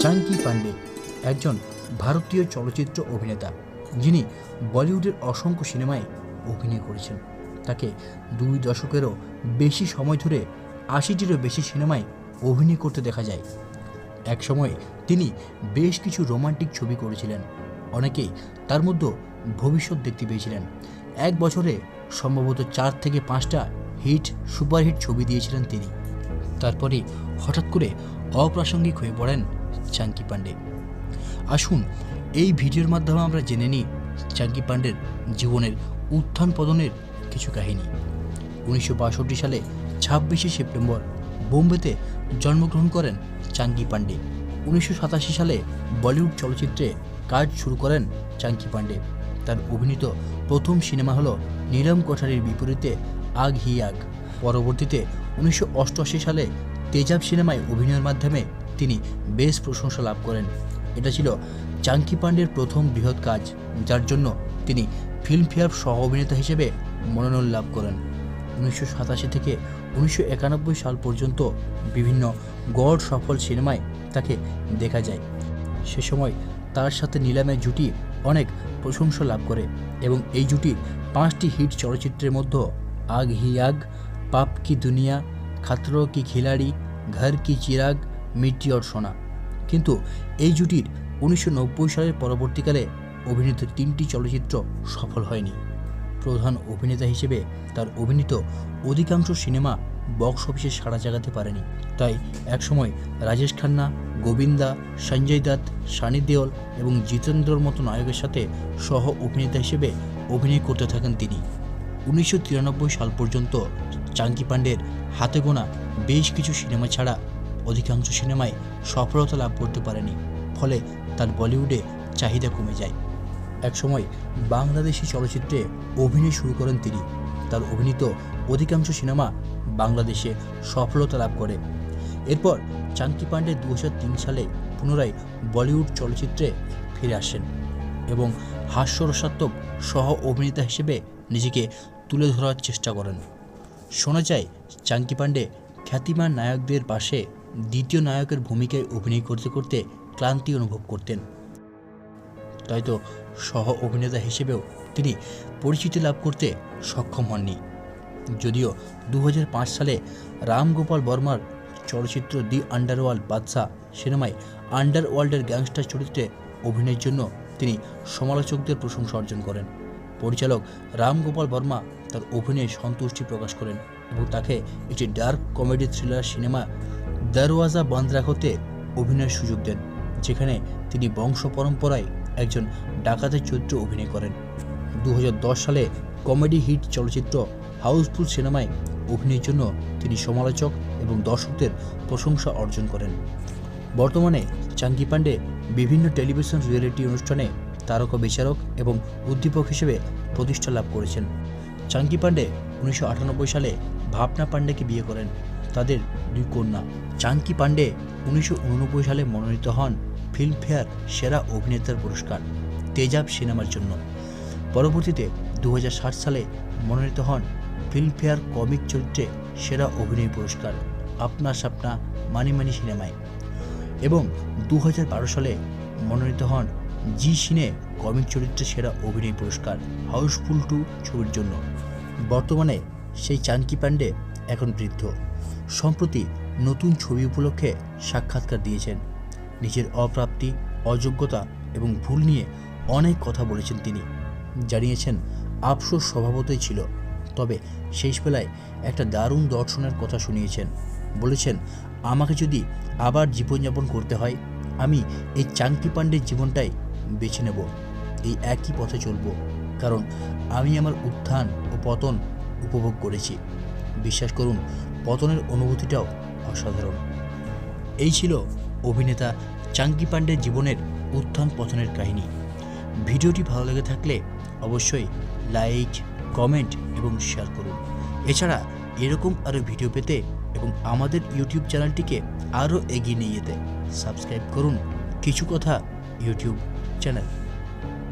চাঙ্কি পান্ডে একজন ভারতীয় চলচ্চিত্র অভিনেতা, যিনি বলিউডের অসংখ্য সিনেমায় অভিনয় করেছেন। তাকে দুই দশকেরও বেশি সময় ধরে আশিটিরও বেশি সিনেমায় অভিনয় করতে দেখা যায়। একসময় তিনি বেশ কিছু রোমান্টিক ছবি করেছিলেন। অনেকেই তার মধ্যে ভবিষ্যৎ দেখতে পেয়েছিলেন। এক বছরে সম্ভবত চার থেকে পাঁচটা হিট, সুপারহিট ছবি দিয়েছিলেন তিনি। তারপরে হঠাৎ করে অপ্রাসঙ্গিক হয়ে পড়েন চাঙ্কি পান্ডে আসুন, এই ভিডিওর মাধ্যমে আমরা জেনে নিই চাঙ্কি পান্ডের জীবনের উত্থান পতনের কিছু কাহিনী। উনিশশো বাষট্টি সালে ছাব্বিশে সেপ্টেম্বর বোম্বেতে জন্মগ্রহণ করেন চাঙ্কি পান্ডে উনিশশো সালে বলিউড চলচ্চিত্রে কাজ শুরু করেন চাঙ্কি পান্ডে তার অভিনীত প্রথম সিনেমা হলো নীলম কোঠারির বিপরীতে আগ হি আগ। পরবর্তীতে উনিশশো অষ্টআশি সালে তেজাব সিনেমায় অভিনয়ের মাধ্যমে তিনি বেশ প্রশংসা লাভ করেন। এটা ছিল চাঙ্কি পান্ডের প্রথম বৃহৎ কাজ, যার জন্য তিনি ফিল্মফেয়ার সহ অভিনেতা হিসেবে মনোনয়ন লাভ করেন। উনিশশো সাতাশি থেকে উনিশশো একানব্বই সাল পর্যন্ত বিভিন্ন গড় সফল সিনেমায় তাকে দেখা যায়। সে সময় তার সাথে নিলামের জুটি অনেক প্রশংসা লাভ করে এবং এই জুটির পাঁচটি হিট চলচ্চিত্রের মধ্যে আগ হি আগ, পাপ কি দুনিয়া খাতরো কি খিলাড়ি, ঘর কি চিরাগ और সোনা। কিন্তু এই জুটির উনিশশো নব্বই সালের পরবর্তীকালে অভিনীত তিনটি চলচ্চিত্র সফল হয়নি। প্রধান অভিনেতা হিসেবে তার অভিনীত অধিকাংশ সিনেমা বক্স অফিসে সাড়া জাগাতে পারেনি। তাই একসময় রাজেশ খান্না, গোবিন্দা, সঞ্জয় দত্ত, সানি দেওল এবং জিতেন্দ্রর মতো নায়কের সাথে সহ অভিনেতা হিসেবে অভিনয় করতে থাকেন তিনি। উনিশশো তিরানব্বই সাল পর্যন্ত চাঙ্কি পান্ডের হাতে গোনা বেশ কিছু সিনেমা ছাড়া অধিকাংশ সিনেমায় সফলতা লাভ করতে পারেনি। ফলে তার বলিউডে চাহিদা কমে যায়। একসময় বাংলাদেশি চলচ্চিত্রে অভিনয় শুরু করেন তিনি। তার অভিনীত অধিকাংশ সিনেমা বাংলাদেশে সফলতা লাভ করে। এরপর চাঙ্কি পান্ডে দু সালে পুনরায় বলিউড চলচ্চিত্রে ফিরে আসেন এবং হাস্যরসাত্মক সহ অভিনেতা হিসেবে নিজেকে তুলে ধরার চেষ্টা করেন। শোনা যায়, চাঙ্কি পান্ডে খ্যাতিমান নায়কদের পাশে দ্বিতীয় নায়কের ভূমিকায় অভিনয় করতে করতে ক্লান্তি অনুভব করতেন। তাই তো সহ অভিনেতা হিসেবেও তিনি পরিচিতি লাভ করতে সক্ষম হননি। যদিও দু হাজার পাঁচ সালে রামগোপাল বর্মার চলচ্চিত্র দি আন্ডারওয়ার্ল্ড বাদশাহ সিনেমায় আন্ডারওয়ার্ল্ডের গ্যাংস্টার চরিত্রে অভিনয়ের জন্য তিনি সমালোচকদের প্রশংসা অর্জন করেন। পরিচালক রামগোপাল বর্মা তার অভিনয়ে সন্তুষ্টি প্রকাশ করেন এবং তাকে একটি ডার্ক কমেডি থ্রিলার সিনেমা দরওয়াজা বন্ধ রাখতে অভিনয়ের সুযোগ দেন, যেখানে তিনি বংশ পরম্পরায় একজন ডাকাতের চরিত্রে অভিনয় করেন। দু হাজার দশ সালে কমেডি হিট চলচ্চিত্র হাউসফুল সিনেমায় অভিনয়ের জন্য তিনি সমালোচক এবং দর্শকদের প্রশংসা অর্জন করেন। বর্তমানে চাঙ্কি পান্ডে বিভিন্ন টেলিভিশন রিয়েলিটি অনুষ্ঠানে তারকা বিচারক এবং উদ্দীপক হিসেবে প্রতিষ্ঠা লাভ করেছেন। চাঙ্কি পান্ডে উনিশশো সালে ভাবনা পান্ডেকে বিয়ে করেন। তাদের দুই কন্যা। চাঙ্কি পান্ডে উনিশশো সালে মনোনীত হন ফিল্মফেয়ার সেরা অভিনেতার পুরস্কার, তেজাব সিনেমার জন্য। পরবর্তীতে দু হাজার সাত সালে মনোনীত হন ফিল্মফেয়ার কমিক চরিত্রে সেরা অভিনয় পুরস্কার, আপনা সাপনা মানি মানি সিনেমায়। এবং দু হাজার বারো সালে মনোনীত হন জি সিনে কমিক চরিত্রে সেরা অভিনয় পুরস্কার হাউসফুল টু ছবির জন্য। বর্তমানে সেই চানকি পান্ডে এখন বৃদ্ধ। সম্প্রতি নতুন ছবি উপলক্ষে সাক্ষাৎকার দিয়েছেন। নিজের অপ্রাপ্তি, অযোগ্যতা এবং ভুল নিয়ে অনেক কথা বলেছেন তিনি। জানিয়েছেন, আফসোস স্বভাবতই ছিল। তবে শেষ বেলায় একটা দারুণ দর্শনের কথা শুনিয়েছেন। বলেছেন, আমাকে যদি আবার জীবনযাপন করতে হয়, আমি এই চাঙ্কি পান্ডের জীবনটাই বেছে নেব। এই একই পথে চলব, কারণ আমি আমার উত্থান ও পতন উপভোগ করেছি। বিশ্বাস করুন, পতনের অনুভূতিটাও অসাধারণ। এই ছিল অভিনেতা চাঙ্কি পান্ডের জীবনের উত্থান পতনের কাহিনী। ভিডিওটি ভালো লেগে থাকলে অবশ্যই লাইক, কমেন্ট এবং শেয়ার করুন। এছাড়া এরকম আরও ভিডিও পেতে এবং আমাদের ইউটিউব চ্যানেলটিকে আরও এগিয়ে নিয়ে যেতে সাবস্ক্রাইব করুন। কিছু কথা ইউটিউব चैनल।